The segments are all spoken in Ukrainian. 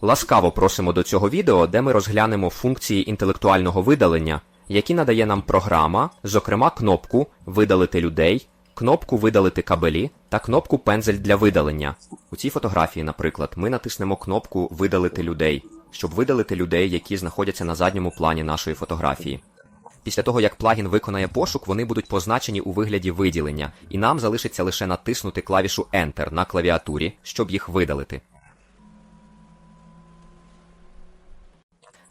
Ласкаво просимо до цього відео, де ми розглянемо функції інтелектуального видалення, які надає нам програма, зокрема кнопку Видалити людей, кнопку Видалити кабелі та кнопку Пензель для видалення. У цій фотографії, наприклад, ми натиснемо кнопку Видалити людей, щоб видалити людей, які знаходяться на задньому плані нашої фотографії. Після того, як плагін виконає пошук, вони будуть позначені у вигляді виділення, і нам залишиться лише натиснути клавішу Enter на клавіатурі, щоб їх видалити.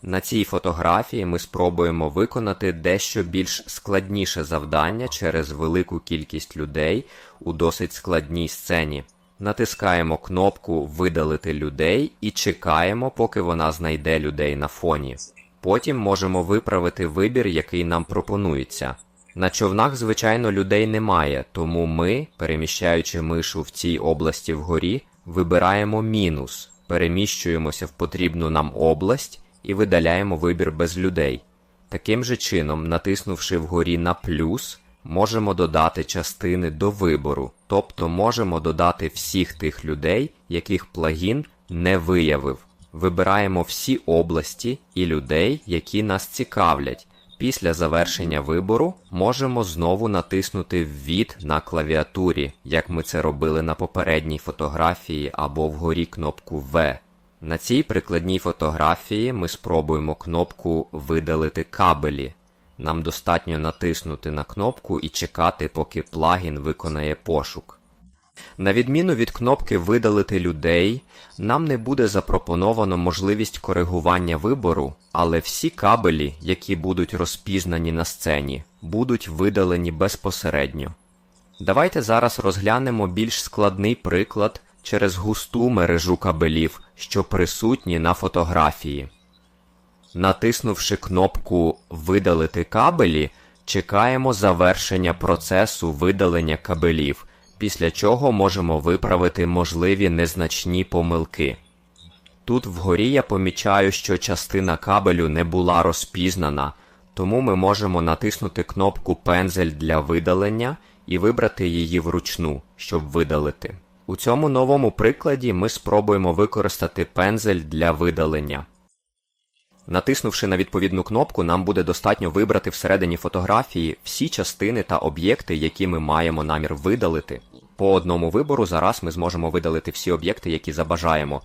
На цій фотографії ми спробуємо виконати дещо більш складніше завдання через велику кількість людей у досить складній сцені. Натискаємо кнопку Видалити людей і чекаємо, поки вона знайде людей на фоні. Потім можемо виправити вибір, який нам пропонується. На човнах, звичайно, людей немає, тому ми, переміщаючи мишу в цій області вгорі, вибираємо мінус, переміщуємося в потрібну нам область і видаляємо вибір без людей. Таким же чином, натиснувши вгорі на плюс, можемо додати частини до вибору, тобто можемо додати всіх тих людей, яких плагін не виявив. Вибираємо всі області і людей, які нас цікавлять. Після завершення вибору можемо знову натиснути Ввід на клавіатурі, як ми це робили на попередній фотографії або вгорі кнопку В. На цій прикладній фотографії ми спробуємо кнопку Видалити кабелі. Нам достатньо натиснути на кнопку і чекати, поки плагін виконає пошук. На відміну від кнопки Видалити людей, нам не буде запропоновано можливість коригування вибору, але всі кабелі, які будуть розпізнані на сцені, будуть видалені безпосередньо. Давайте зараз розглянемо більш складний приклад через густу мережу кабелів, що присутні на фотографії. Натиснувши кнопку Видалити кабелі, чекаємо завершення процесу видалення кабелів, після чого можемо виправити можливі незначні помилки. Тут вгорі я помічаю, що частина кабелю не була розпізнана, тому ми можемо натиснути кнопку Пензель для видалення і вибрати її вручну, щоб видалити. У цьому новому прикладі ми спробуємо використати пензель для видалення. Натиснувши на відповідну кнопку, нам буде достатньо вибрати всередині фотографії всі частини та об'єкти, які ми маємо намір видалити. По одному вибору зараз ми зможемо видалити всі об'єкти, які забажаємо.